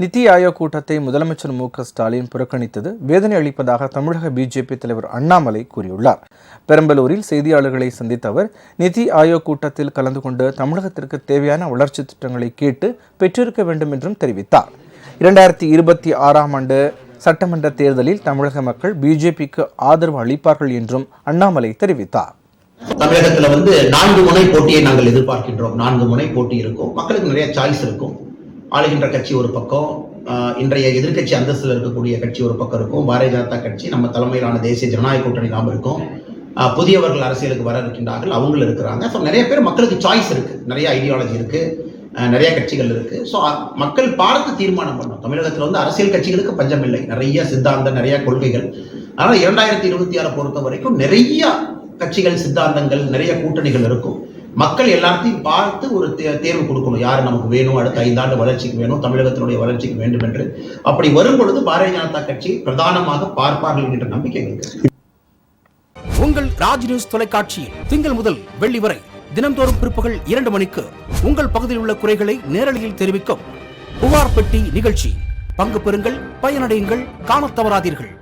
நித்தி ஆயோக் கூட்டத்தை முதலமைச்சர் மு ஸ்டாலின் புறக்கணித்தது. வேதனை அளிப்பதாக தமிழக பிஜேபி தலைவர் அண்ணாமலை கூறியுள்ளார். பெரம்பலூரில் செய்தியாளர்களை சந்தித்த அவர் நிதி ஆயோக் கூட்டத்தில் கலந்து கொண்டு தமிழகத்திற்கு தேவையான வளர்ச்சி திட்டங்களை கேட்டு பெற்றிருக்க வேண்டும் என்றும் தெரிவித்தார். இரண்டாயிரத்தி இருபத்தி ஆறாம் ஆண்டு சட்டமன்ற தேர்தலில் தமிழக மக்கள் பிஜேபிக்கு ஆதரவு அளிப்பார்கள் என்றும் அண்ணாமலை தெரிவித்தார். தமிழகத்துல வந்து நான்கு முனை போட்டியை நாங்கள் எதிர்பார்க்கின்றோம். நான்கு முனை போட்டி இருக்கும். மக்களுக்கு நிறைய சாய்ஸ் இருக்கும். ஆளுகின்ற கட்சி ஒரு பக்கம் இன்றைய எதிர்க்கட்சி அந்தஸ்தில் இருக்கக்கூடிய கட்சி ஒரு பக்கம் இருக்கும். பாரதிய ஜனதா கட்சி நம்ம தலைமையிலான தேசிய ஜனநாயக கூட்டணி நாம் இருக்கும். புதியவர்கள் அரசியலுக்கு வர இருக்கின்றார்கள் அவங்களும் இருக்கிறாங்க. ஸோ நிறைய பேர் மக்களுக்கு சாய்ஸ் இருக்கு. நிறைய ஐடியாலஜி இருக்கு. நிறைய கட்சிகள் இருக்கு. ஸோ மக்கள் பார்த்து தீர்மானம் பண்ணும் தமிழகத்தில் வந்து அரசியல் கட்சிகளுக்கு பஞ்சம் இல்லை. நிறைய சித்தாந்தம் நிறைய கொள்கைகள். அதனால இரண்டாயிரத்தி இருபத்தி ஆறு பொறுத்த வரைக்கும் நிறைய கட்சிகள் சித்தாந்தங்கள் நிறைய கூட்டணிகள் இருக்கும். மக்கள் எல்லாத்தையும் பார்த்து ஒரு தே- தேர்வு கொடுக்கணும். யார் நமக்கு வேணும்? அடுத்த ஐந்தாண்டு வளர்ச்சிக்கு வேணும்? தமிழகத்தினுடைய வளர்ச்சிக்கு வேண்டும் என்று. அப்படி வரும் பொழுது பாரதிய ஜனதா கட்சி பிரதானமாக பார்ப்பார்கள் என்கின்ற நம்பிக்கை எங்களுக்கு உங்கள் ராஜ் நியூஸ் தொலைக்காட்சியில் திங்கள் முதல் வெள்ளி வரை தினம்தோறும் பிற்பகல் இரண்டு மணிக்கு உங்கள் பகுதியில் உள்ள குறைகளை நேரலையில் தெரிவிக்கும் புகார் பெட்டி நிகழ்ச்சி. பங்கு பெறுங்கள் பயனடையுங்கள் காணத் தவறாதீர்கள்.